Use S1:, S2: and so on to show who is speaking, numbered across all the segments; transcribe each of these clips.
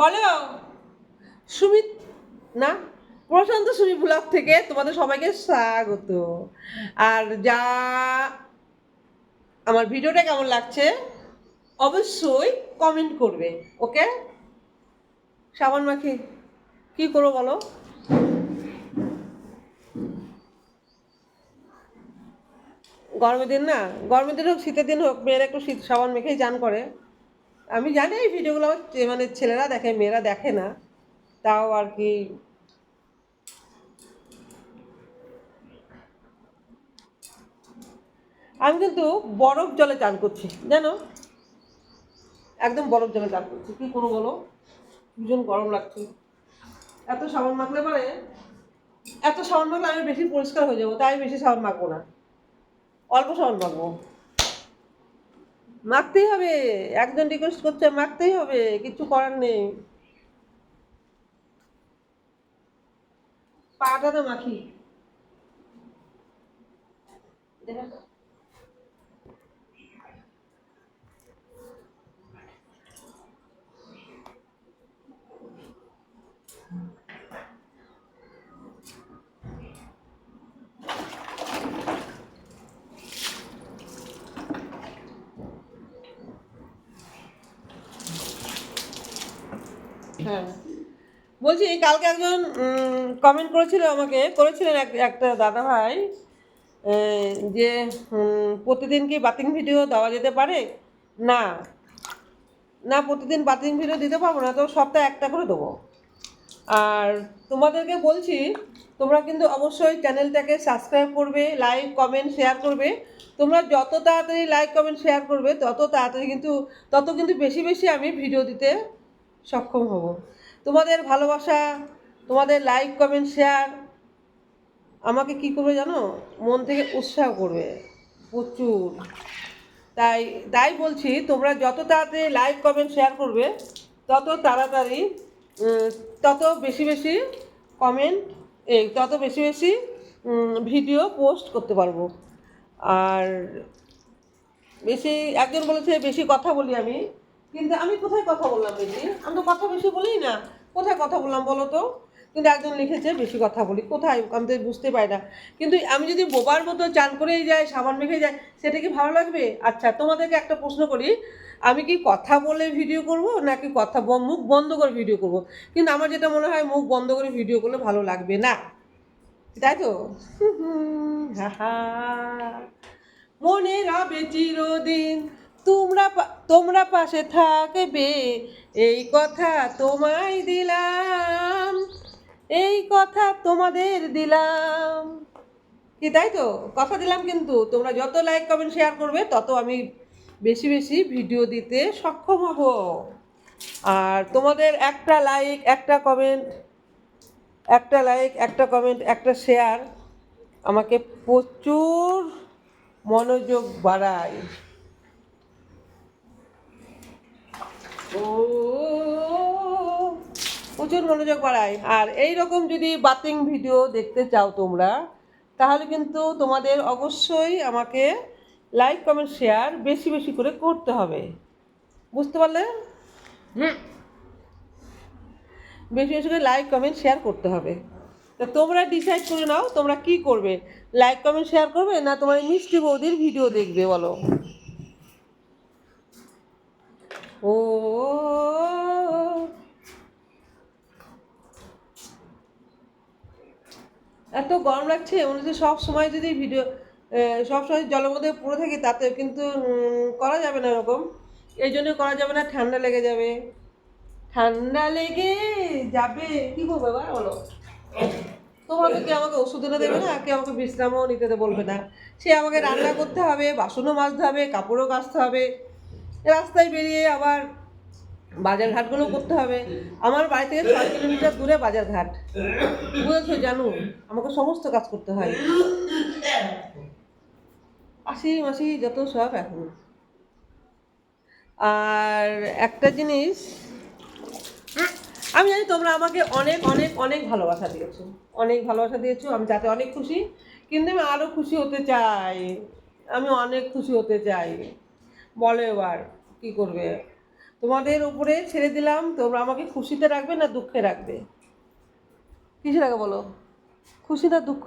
S1: বলো। সুমিত, না, প্রশান্ত সুমি ব্লগ থেকে তোমাদের সবাইকে স্বাগত। আর যা আমার ভিডিওটা কেমন লাগছে, অবশ্যই কমেন্ট করবে, ওকে? সাবান মাখি, কি করব বলো? গরমের দিন না, গরমের দিন হোক শীতের দিন হোক, মেয়েরা একটু শীত সাবান মেখেই চান করে। আমি জানি এই ভিডিওগুলো মানে ছেলেরা দেখে, মেয়েরা দেখে না। তাও আর কি। আমি কিন্তু বরফ জলে চান করছি, জানো? একদম বরফ জলে চান করছি। কী করব বলো? ভীষণ গরম লাগছে। এত সাবান মাখলে পরে, এত সাবান মাখলে আমি বেশি পরিষ্কার হয়ে যাব, তাই বেশি সাবান মাখবো না। অল্প সাবান মাখবো। মাখতেই হবে একজন রিকোয়েস্ট করছে মাখতেই হবে কিছু করার নেই। পাটা তো মাখি। হ্যাঁ। বলছি কালকে একজন কমেন্ট করেছিল আমাকে, করেছিলেন এক- একটা দাদা ভাই যে প্রতিদিন কি বাতিং ভিডিও দেওয়া যেতে পারে? না। না, প্রতিদিন বাতিং ভিডিও দিতে পারব না, তো সপ্তাহে একটা করে দেবো। আর তোমাদেরকে বলছি, তোমরা কিন্তু অবশ্যই চ্যানেলটাকে সাবস্ক্রাইব করবে লাইক কমেন্ট শেয়ার করবে। তোমরা যত তাড়াতাড়ি লাইক কমেন্ট শেয়ার করবে, তত তাড়াতাড়ি কিন্তু, তত কিন্তু বেশি বেশি আমি ভিডিও দিতে সক্ষম হব। তোমাদের ভালোবাসা, তোমাদের লাইক কমেন্ট শেয়ার আমাকে কি করবে জানো? মন থেকে উৎসাহ করবে, প্রচুর। তাই তাই বলছি, তোমরা যত তাড়াতাড়ি লাইক কমেন্ট শেয়ার করবে, তত তাড়াতাড়ি তত বেশি বেশি কমেন্ট এই, তত বেশি বেশি ভিডিও পোস্ট করতে পারব। আর বেশি, একজন বলেছে, বেশি কথা বলি আমি। কিন্তু আমি কোথায় কথা বললাম বেশি? আমি তো কথা বেশি বলি না। কোথায় কথা বললাম বলো তো? কিন্তু একজন লিখেছে, বেশি কথা বলি। কোথায়? আমি তো বুঝতে পারি না। কিন্তু আমি যদি বোবার মতো চান করেই যাই, সাবান মেখে যাই, সেটা কি ভালো লাগবে? আচ্ছা তোমাদেরকে একটা প্রশ্ন করি। আমি কি কথা বলে ভিডিও করব, নাকি কথা মুখ বন্ধ করে ভিডিও করব? কিন্তু আমার যেটা মনে হয়, মুখ বন্ধ করে ভিডিও করলে ভালো লাগবে না। তাই তো? মনে রবে চিরদিন তোমরা তোমরা পাশে থাকবে। এই কথা তোমায় দিলাম। এই কথা তোমাদের দিলাম। কি তাই তো? কথা দিলাম কিন্তু। তোমরা যত লাইক কমেন্ট শেয়ার করবে, তত আমি বেশি বেশি ভিডিও দিতে সক্ষম হব। আর তোমাদের একটা লাইক একটা কমেন্ট একটা লাইক একটা কমেন্ট একটা শেয়ার আমাকে প্রচুর মনোযোগ বাড়ায়। ও প্রচুর মনোযোগ বাড়ায়। আর এই রকম যদি বাতিং ভিডিও দেখতে চাও তোমরা তাহলে কিন্তু তোমাদের অবশ্যই আমাকে লাইক কমেন্ট শেয়ার বেশি বেশি করে করতে হবে। বুঝতে পারলে? বেশি বেশি করে লাইক কমেন্ট শেয়ার করতে হবে। তা তোমরা ডিসাইড করে নাও তোমরা কি করবে। লাইক কমেন্ট শেয়ার করবে না তোমার মিষ্টি বৌদির ভিডিও দেখবে বলো ও এত গরম লাগছে মনে হচ্ছে সব সময় যদি ভিডিও সব সময় জলের মধ্যে পড়ে থাকি, তাতে কিন্তু করা যাবে না এরকম। এই জন্য করা যাবে না, ঠান্ডা লেগে যাবে। ঠান্ডা লেগে যাবে। কি করব এবার, বলো? তোমাকে কি আমাকে ওষুধ এনে দেবে না? কি আমাকে বিশ্রামও নিতে বলবে না? সে আমাকে রান্না করতে হবে, বাসনও মাজতে হবে, কাপড়ও কাচতে হবে। রাস্তায় বেরিয়ে আবার বাজার ঘাটগুলো করতে হবে। আমার বাড়ি থেকে ছয় কিলোমিটার দূরে বাজার ঘাট বুঝেছ, জানো? আমাকে সমস্ত কাজ করতে হয়। আশি মাসি যত সব এখন। আর একটা জিনিস, আমি জানি তোমরা আমাকে অনেক অনেক অনেক ভালোবাসা দিয়েছ। অনেক ভালোবাসা দিয়েছ, আমি যাতে অনেক খুশি, কিন্তু আমি আরও খুশি হতে চাই। আমি অনেক খুশি হতে চাই। বলো এবার, কী করবে? তোমাদের উপরে ছেড়ে দিলাম, তোমরা আমাকে খুশিতে রাখবে না দুঃখে রাখবে? কিসে রাখবে বলো? খুশি না দুঃখ?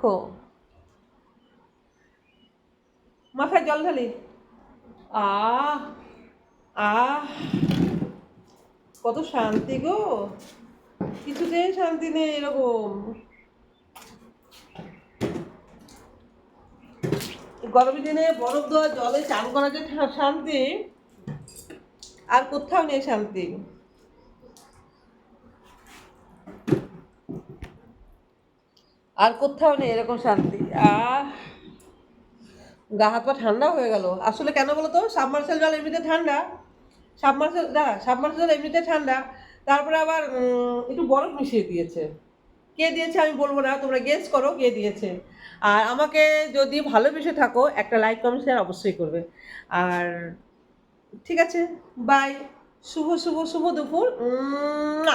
S1: মাথায় জল ঢালি। আহ আহ, কত শান্তি গো। কিছুতেই শান্তি নেই এরকম। গরমের দিনে বরফ দেওয়া জলে চান করা যে শান্তি। আর কোথাও নেই শান্তি। আর কোথাও নেই এরকম শান্তি। আহ, গা হাত পা ঠান্ডা হয়ে গেল। আসলে কেন বলো তো? সাবমার্সেল জল এমনিতে ঠান্ডা। সাবমার্সেল দাঁড়া সাবমার্সেল জল এমনিতে ঠান্ডা। তারপরে আবার একটু বরফ মিশিয়ে দিয়েছে। কে দিয়েছে আমি বলব না, তোমরা গেস করো কে দিয়েছে। আর আমাকে যদি ভালোবেসে থাকো, একটা লাইক কমেন্ট শেয়ার অবশ্যই করবে। আর ঠিক আছে বাই শুভ শুভ শুভ দুপুর। উম,